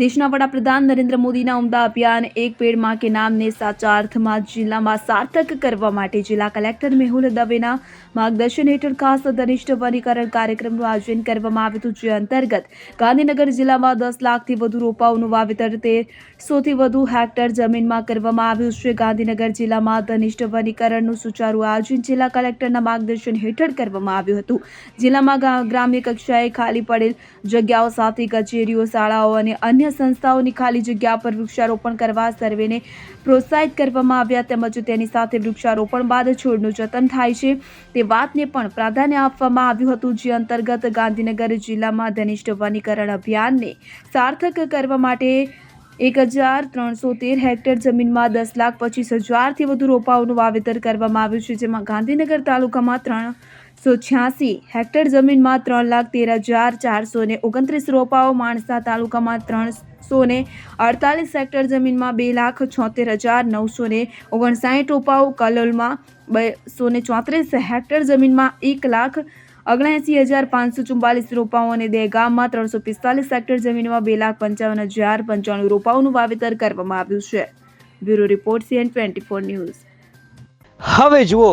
દેશના વડાપ્રધાન નરેન્દ્ર મોદીના ઉમદા અભિયાન એક પેડમાં કે નામને સાચા અર્થમાં જિલ્લામાં સાર્થક કરવા માટે જિલ્લા કલેક્ટર મેહુલ દવેના માર્ગદર્શન હેઠળ ખાસ ધનિષ્ઠ વનીકરણ કાર્યક્રમનું આયોજન કરવામાં આવ્યું હતું, જે અંતર્ગત ગાંધીનગર જિલ્લામાં દસ લાખથી વધુ રોપાઓનું વાવેતર તેરસોથી વધુ હેક્ટર જમીનમાં કરવામાં આવ્યું છે. ગાંધીનગર જિલ્લામાં ધનિષ્ઠ વનીકરણનું સુચારુ આયોજન જિલ્લા કલેક્ટરના માર્ગદર્શન હેઠળ કરવામાં આવ્યું હતું. જિલ્લામાં ગ્રામ્ય કક્ષાએ ખાલી પડેલ જગ્યાઓ સાથે કચેરીઓ, શાળાઓ અને અન્ય સંસ્થાઓની ખાલી જગ્યા પર વૃક્ષારોપણ કરવા સર્વેને પ્રોત્સાહિત કરવામાં આવ્યા તેમજ તેની સાથે વૃક્ષારોપણ બાદ છોડનું જતન થાય છે. તે વાતને પણ પ્રાધાન્ય આપવામાં આવ્યું હતું, જે અંતર્ગત ગાંધીનગર જિલ્લામાં ધનિષ્ઠ વનીકરણ અભિયાનને સાર્થક કરવા માટે એક હજાર ત્રણસો તેર હેક્ટર જમીનમાં દસ લાખ પચીસ હજારથી વધુ રોપાઓનું વાવેતર કરવામાં આવ્યું છે, જેમાં ગાંધીનગર તાલુકામાં ત્રણસો છ્યાસી હેક્ટર જમીનમાં ત્રણ લાખ તેર હજાર ચારસો ને ઓગણત્રીસ રોપાઓ માણસા તાલુકામાં ત્રણસો ને અડતાલીસ હેક્ટર જમીનમાં બે લાખ છોતેર હજાર નવસો ને ઓગણસાઠ રોપાઓ કલોલમાં બસો ને ચોત્રીસ હેક્ટર જમીનમાં એક લાખ ઓગણએંસી હજાર પાંચસો ચુમ્બાલીસ રોપાઓ અને દહેગામમાં ત્રણસો પિસ્તાલીસ હેક્ટર જમીનમાં બે લાખ પંચાવન હજાર પંચાણું રોપાઓનું વાવેતર કરવામાં આવ્યું છે. Bureau report CN twenty four news. હવે જુઓ